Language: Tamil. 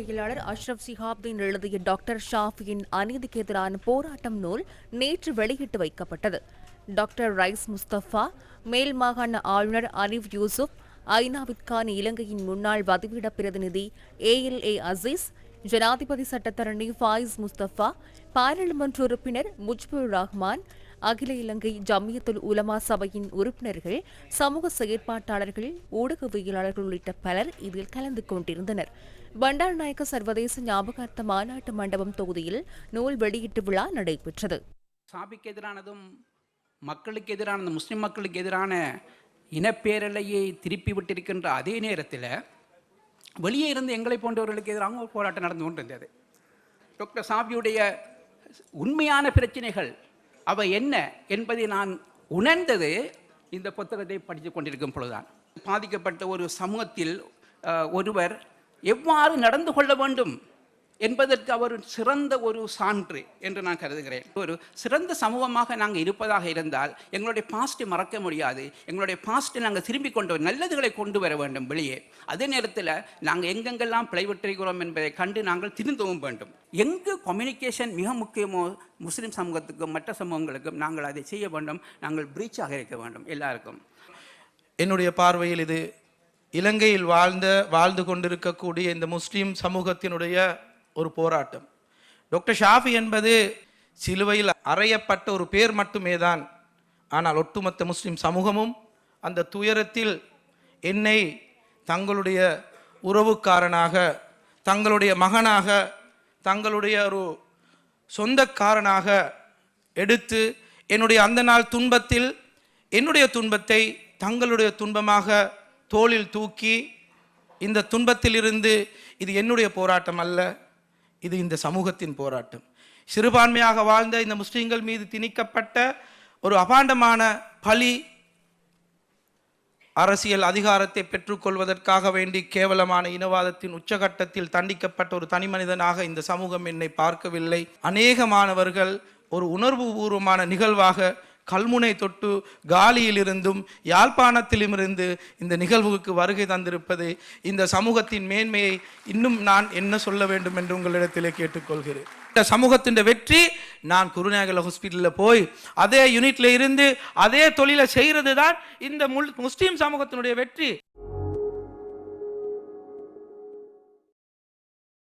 ஊடகவியலாளர் அஷ்ரப் சிஹாப்தீன் எழுதிய டாக்டர் ஷாஃபியின் அநீதிக்கு எதிரான போராட்டம் நூல் நேற்று வெளியிட்டு வைக்கப்பட்டது. டாக்டர் ரைஸ் முஸ்தபா மேல் மாகாண ஆளுநர் அரிஃப் யூசுப் ஐநாவிற்கான இலங்கையின் முன்னாள் வதிவிட பிரதிநிதி ஏஎல்ஏ அசீஸ் ஜனாதிபதி சட்டத்தரணி ஃபாயிஸ் முஸ்தபா பாராளுமன்ற உறுப்பினர் முஜ்புர் ரஹ்மான் அகில இலங்கை ஜம்மியத்துல் உலமா சபையின் உறுப்பினர்கள் சமூக செயற்பாட்டாளர்கள் ஊடகவியலாளர்கள் உள்ளிட்ட பலர் இதில் கலந்து கொண்டிருந்தனர். பண்டாரநாயக்க சர்வதேச ஞாபகார்த்த மாநாட்டு மண்டபம் தொகுதியில் நூல் வெளியீட்டு விழா நடைபெற்றது. சாபிக்கு எதிரானதும் மக்களுக்கு எதிரான முஸ்லிம் மக்களுக்கு எதிரான இனப்பேரலையை திருப்பி விட்டிருக்கின்ற அதே நேரத்தில் வெளியே இருந்து எங்களை போன்றவர்களுக்கு எதிராக ஒரு போராட்டம் நடந்து கொண்டிருந்தது. டாக்டர் சாபியுடைய உண்மையான பிரச்சனைகள் அவை என்ன என்பதை நான் உணர்ந்தது இந்த புத்தகத்தை படித்து கொண்டிருக்கும் பொழுதுதான். பாதிக்கப்பட்ட ஒரு சமூகத்தில் ஒருவர் எவ்வாறு நடந்து கொள்ள வேண்டும்? என்பதற்கு அவர் சிறந்த ஒரு சான்று என்று நான் கருதுகிறேன். ஒரு சிறந்த சமூகமாக நாங்கள் இருப்பதாக இருந்தால் எங்களுடைய பாஸ்ட்டை மறக்க முடியாது. எங்களுடைய பாஸ்ட்டை நாங்கள் திரும்பி கொண்டு நல்லதுகளை கொண்டு வர வேண்டும் வெளியே. அதே நேரத்தில் நாங்கள் எங்கெங்கெல்லாம் பிழைவிட்டிருக்கிறோம் என்பதை கண்டு நாங்கள் திருந்தவும் வேண்டும். எங்கு கம்யூனிகேஷன் மிக முக்கியமோ முஸ்லீம் சமூகத்துக்கும் மற்ற சமூகங்களுக்கும் நாங்கள் அதை செய்ய வேண்டும். நாங்கள் பிரீச்சாக இருக்க வேண்டும் எல்லாருக்கும். என்னுடைய பார்வையில் இது இலங்கையில் வாழ்ந்த வாழ்ந்து கொண்டிருக்கக்கூடிய இந்த முஸ்லீம் சமூகத்தினுடைய ஒரு போராட்டம். டாக்டர் ஷாஃபி என்பது சிலுவையில் அறையப்பட்ட ஒரு பேர் மட்டுமே தான் ஆனால் ஒட்டுமொத்த முஸ்லீம் சமூகமும் அந்த துயரத்தில் என்னை தங்களுடைய உறவுக்காரனாக தங்களுடைய மகனாக தங்களுடைய ஒரு சொந்தக்காரனாக எடுத்து என்னுடைய அந்த நாள் துன்பத்தில் என்னுடைய துன்பத்தை தங்களுடைய துன்பமாக தோளில் தூக்கி இந்த துன்பத்திலிருந்து இது என்னுடைய போராட்டம் அல்ல. இது இந்த சமூகத்தின் போராட்டம். சிறுபான்மையாக வாழ்ந்த இந்த முஸ்லீம்கள் மீது திணிக்கப்பட்ட ஒரு அபாண்டமான பலி அரசியல் அதிகாரத்தை பெற்றுக்கொள்வதற்காக வேண்டி கேவலமான இனவாதத்தின் உச்சகட்டத்தில் தண்டிக்கப்பட்ட ஒரு தனி மனிதனாக இந்த சமூகம் என்னை பார்க்கவில்லை. அநேக மாணவர்கள் ஒரு உணர்வுபூர்வமான நிகழ்வாக கல்முனை தொட்டு காலியிலிருந்தும் யாழ்ப்பாணத்திலுமிருந்து இந்த நிகழ்வுக்கு வருகை தந்திருப்பது இந்த சமூகத்தின் மேன்மையை இன்னும் நான் என்ன சொல்ல வேண்டும் என்று உங்களிடத்திலே கேட்டுக்கொள்கிறேன். இந்த சமூகத்தின் வெற்றி நான் குருநாகல ஹாஸ்பிட்டலில் போய் அதே யூனிட்ல இருந்து அதே தொழிலை செய்கிறது தான் இந்த முஸ்லீம் சமூகத்தினுடைய வெற்றி.